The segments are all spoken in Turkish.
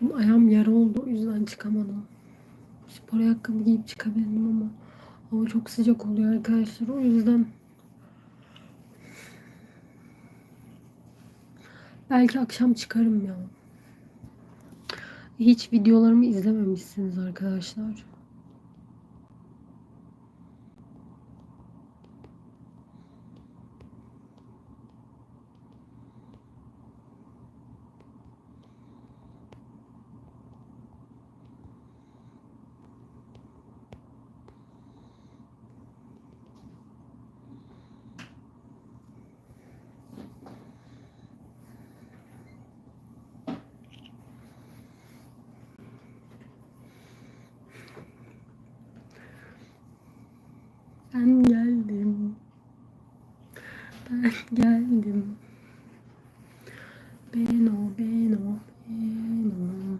Dün ayağım yara oldu o yüzden çıkamadım. Spor ayakkabı giyip çıkabildim ama hava çok sıcak oluyor arkadaşlar. O yüzden belki akşam çıkarım ya. Hiç videolarımı izlememişsiniz arkadaşlar. Ben geldim. Ben geldim. Ben o, ben o, ben o.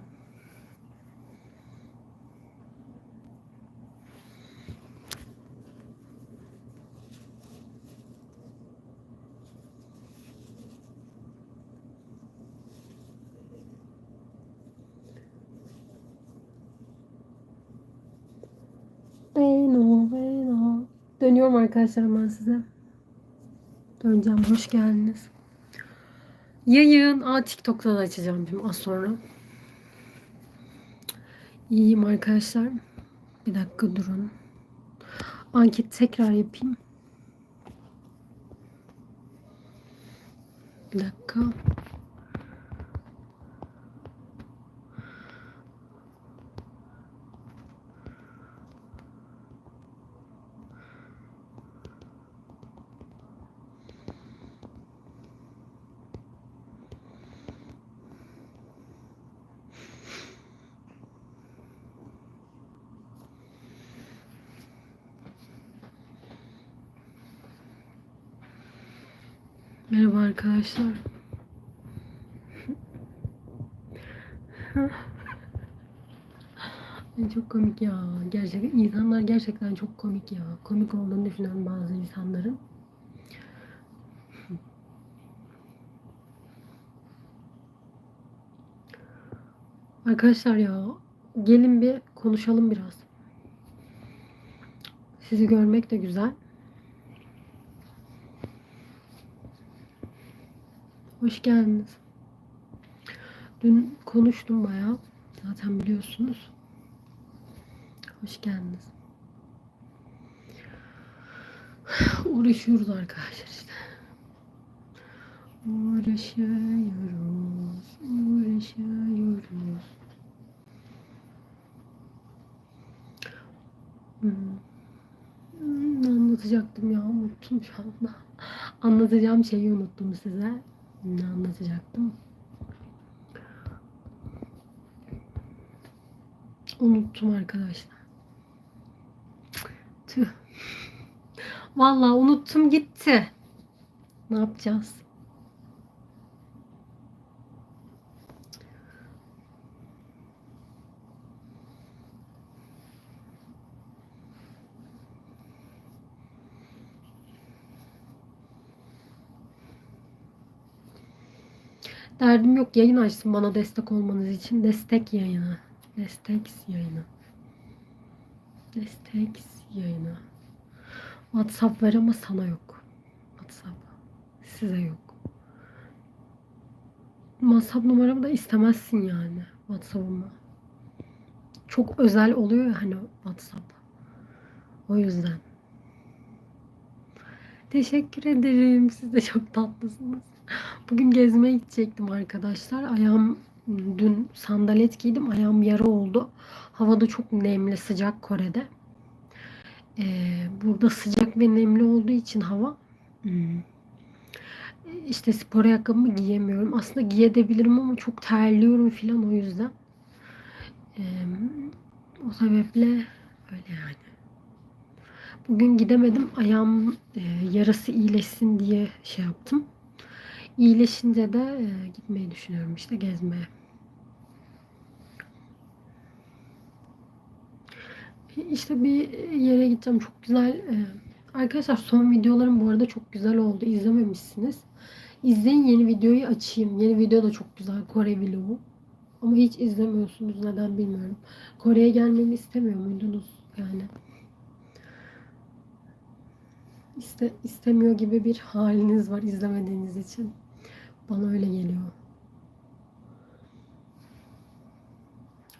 Ben o, ben o. Dönüyorum arkadaşlar hemen size. Döneceğim. Hoş geldiniz. Yayın. Aa TikTok'ta da açacağım şimdi az sonra. İyiyim arkadaşlar. Bir dakika durun. Anket tekrar yapayım. Bir dakika. Merhaba arkadaşlar. Çok komik ya. Gerçekten insanlar gerçekten çok komik ya. Komik olduğunu düşünen bazı insanların. Arkadaşlar ya gelin bir konuşalım biraz. Sizi görmek de güzel. Hoş geldiniz. Dün konuştum bayağı. Zaten biliyorsunuz. Hoş geldiniz. Uğraşıyoruz arkadaşlar işte. Uğraşıyoruz. Uğraşıyoruz. Hmm. Hmm, anlatacaktım ya unuttum şu anda. Anlatacağım şeyi unuttum size. Ne anlatacaktım? Unuttum arkadaşlar. Tüh. Vallahi unuttum gitti. Ne yapacağız? Derdim yok yayın açsın bana destek olmanız için. Destek yayını. Destek yayını. Destek yayını. WhatsApp var ama sana yok. WhatsApp. Size yok. WhatsApp numaramı da istemezsin yani. WhatsApp'ımı. Çok özel oluyor hani WhatsApp. O yüzden. Teşekkür ederim. Siz de çok tatlısınız. Bugün gezmeye gidecektim arkadaşlar. Ayağım dün sandalet giydim. Ayağım yara oldu. Havada çok nemli, sıcak Kore'de. Ee, burada sıcak ve nemli olduğu için hava hmm, işte spor ayakkabımı giyemiyorum. Aslında giyebilirim ama çok terliyorum filan o yüzden. Ee, o sebeple öyle yani. Bugün gidemedim. Ayağım e, yarası iyileşsin diye şey yaptım. İyileşince de e, gitmeyi düşünüyorum işte gezmeye. İşte bir yere gideceğim. Çok güzel. e, Arkadaşlar son videolarım bu arada çok güzel oldu. İzlememişsiniz. İzleyin yeni videoyu açayım. Yeni video da çok güzel. Kore vlogu. Ama hiç izlemiyorsunuz neden bilmiyorum. Kore'ye gelmemi istemiyor muydunuz yani? İste, istemiyor gibi bir haliniz var izlemediğiniz için. Bana öyle geliyor.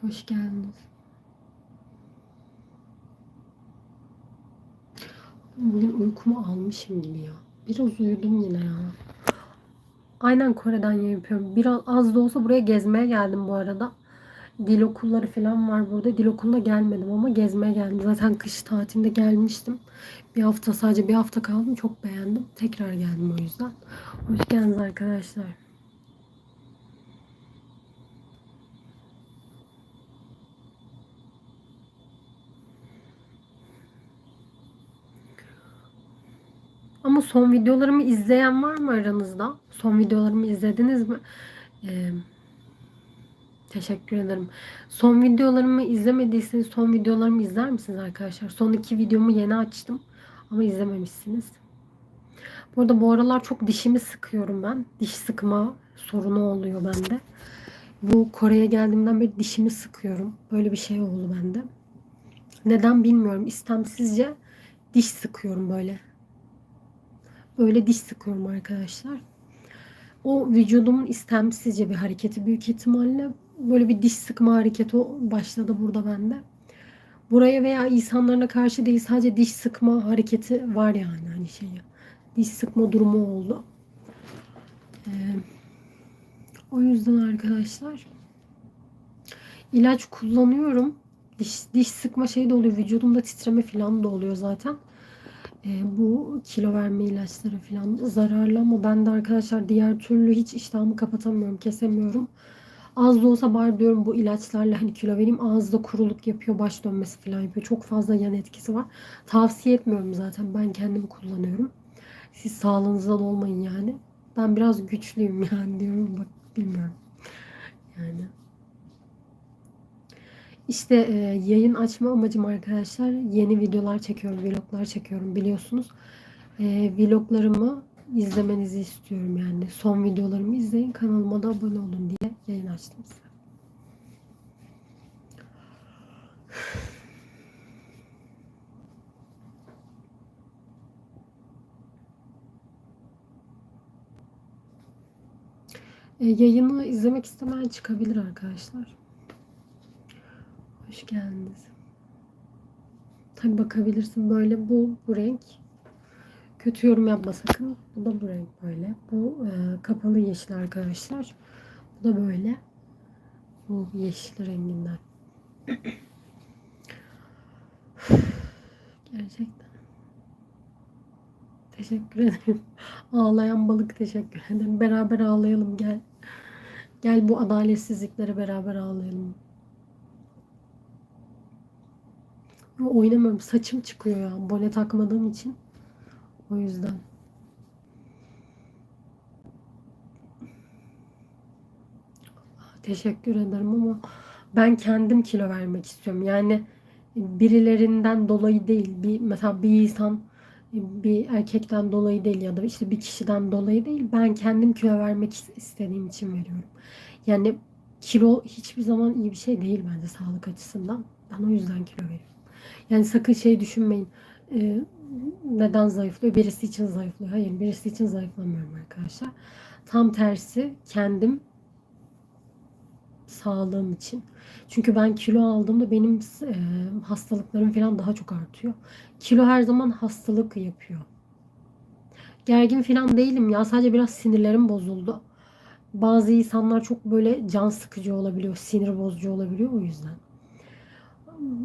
Hoş geldiniz. Bugün uykumu almışım gibi ya. Biraz uyudum yine ya. Aynen Kore'den yapıyorum. Biraz az da olsa buraya gezmeye geldim bu arada. Dil okulları falan var burada. Dil okuluna gelmedim ama gezmeye geldim. Zaten kış tatilinde gelmiştim. Bir hafta sadece bir hafta kaldım. Çok beğendim. Tekrar geldim o yüzden. Hoş geldiniz arkadaşlar. Ama son videolarımı izleyen var mı aranızda? Son videolarımı izlediniz mi? Ee, teşekkür ederim. Son videolarımı izlemediyseniz son videolarımı izler misiniz arkadaşlar? Son iki videomu yeni açtım. Ama izlememişsiniz. Bu arada bu aralar çok dişimi sıkıyorum ben. Diş sıkma sorunu oluyor bende. Bu Kore'ye geldiğimden beri dişimi sıkıyorum. Böyle bir şey oldu bende. Neden bilmiyorum. İstemsizce diş sıkıyorum böyle. Böyle diş sıkıyorum arkadaşlar. O vücudumun istemsizce bir hareketi büyük ihtimalle böyle bir diş sıkma hareketi başladı burada bende. Buraya veya insanlarına karşı değil sadece diş sıkma hareketi var yani hani şey. Diş sıkma durumu oldu. Ee, o yüzden arkadaşlar ilaç kullanıyorum. Diş, diş sıkma şey de oluyor. Vücudumda titreme falan da oluyor zaten. Ee, bu kilo verme ilaçları falan zararlı ama ben de arkadaşlar diğer türlü hiç iştahımı kapatamıyorum, kesemiyorum. Az da olsa bari diyorum bu ilaçlarla hani kilo vereyim ağızda kuruluk yapıyor, baş dönmesi falan yapıyor. Çok fazla yan etkisi var. Tavsiye etmiyorum zaten. Ben kendim kullanıyorum. Siz sağlığınızdan olmayın yani. Ben biraz güçlüyüm yani diyorum. Bak bilmiyorum. Yani. İşte e, yayın açma amacım arkadaşlar yeni videolar çekiyorum, vloglar çekiyorum biliyorsunuz. E, vloglarımı izlemenizi istiyorum yani. Son videolarımı izleyin, kanalıma da abone olun diye yayın açtım size. E, yayını izlemek istemeyen çıkabilir arkadaşlar. Hoş geldiniz. Tabi bakabilirsin böyle bu bu renk. Kötü yorum yapma sakın. Bu da bu renk böyle. Bu e, kapalı yeşil arkadaşlar. Bu da böyle. Bu yeşil renginden. Gerçekten. Teşekkür ederim. Ağlayan balık teşekkür ederim. Beraber ağlayalım gel. Gel bu adaletsizlikleri beraber ağlayalım. Oynamıyorum. Saçım çıkıyor ya. Bone takmadığım için. O yüzden. Teşekkür ederim ama ben kendim kilo vermek istiyorum. Yani birilerinden dolayı değil. Bir, mesela bir insan bir erkekten dolayı değil ya da işte bir kişiden dolayı değil. Ben kendim kilo vermek istediğim için veriyorum. Yani kilo hiçbir zaman iyi bir şey değil bence sağlık açısından. Ben o yüzden kilo veriyorum. Yani sakın şey düşünmeyin. E, neden zayıflıyor? Birisi için zayıflıyor. Hayır, birisi için zayıflamıyorum arkadaşlar. Tam tersi kendim sağlığım için. Çünkü ben kilo aldığımda benim e, hastalıklarım falan daha çok artıyor. Kilo her zaman hastalık yapıyor. Gergin falan değilim ya. Sadece biraz sinirlerim bozuldu. Bazı insanlar çok böyle can sıkıcı olabiliyor, sinir bozucu olabiliyor o yüzden.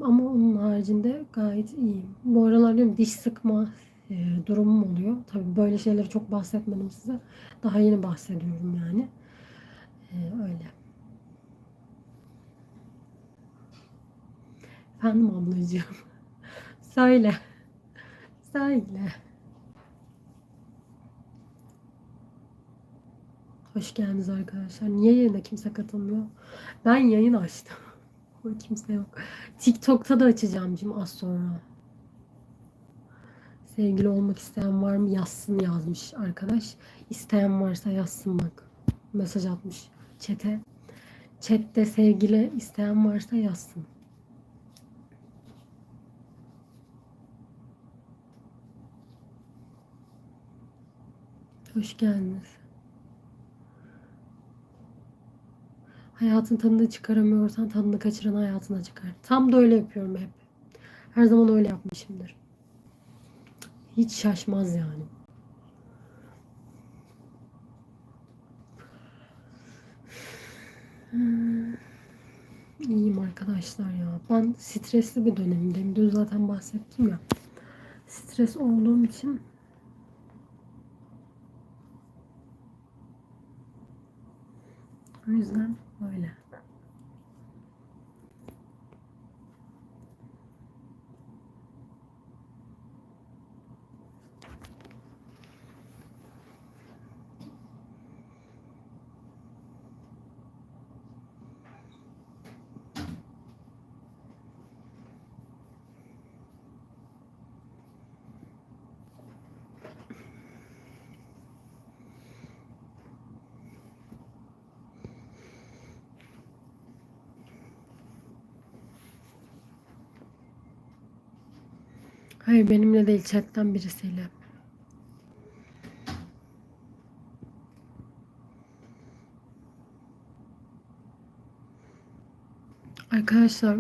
Ama onun haricinde gayet iyiyim. Bu aralar diyorum diş sıkma e, durumum oluyor. Tabii böyle şeyleri çok bahsetmedim size. Daha yeni bahsediyorum yani. E, öyle. Efendim ablacığım. Söyle. Söyle. Hoş geldiniz arkadaşlar. Niye yayına kimse katılmıyor? Ben yayın açtım. Kimse yok. TikTok'ta da açacağım şimdi az sonra. Sevgili olmak isteyen var mı yazsın yazmış arkadaş. İsteyen varsa yazsın bak. Mesaj atmış çete. Chat'te sevgili isteyen varsa yazsın. Hoş geldiniz. Hayatın tadını çıkaramıyorsan tadını kaçıran hayatına çıkar. Tam da öyle yapıyorum hep. Her zaman öyle yapmışımdır. Hiç şaşmaz yani. Hmm. İyiyim arkadaşlar ya. Ben stresli bir dönemimdeyim. Dün zaten bahsettim ya. Stres olduğum için o yüzden böyle. Hayır benimle değil chatten birisiyle. Arkadaşlar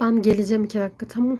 ben geleceğim iki dakika tamam.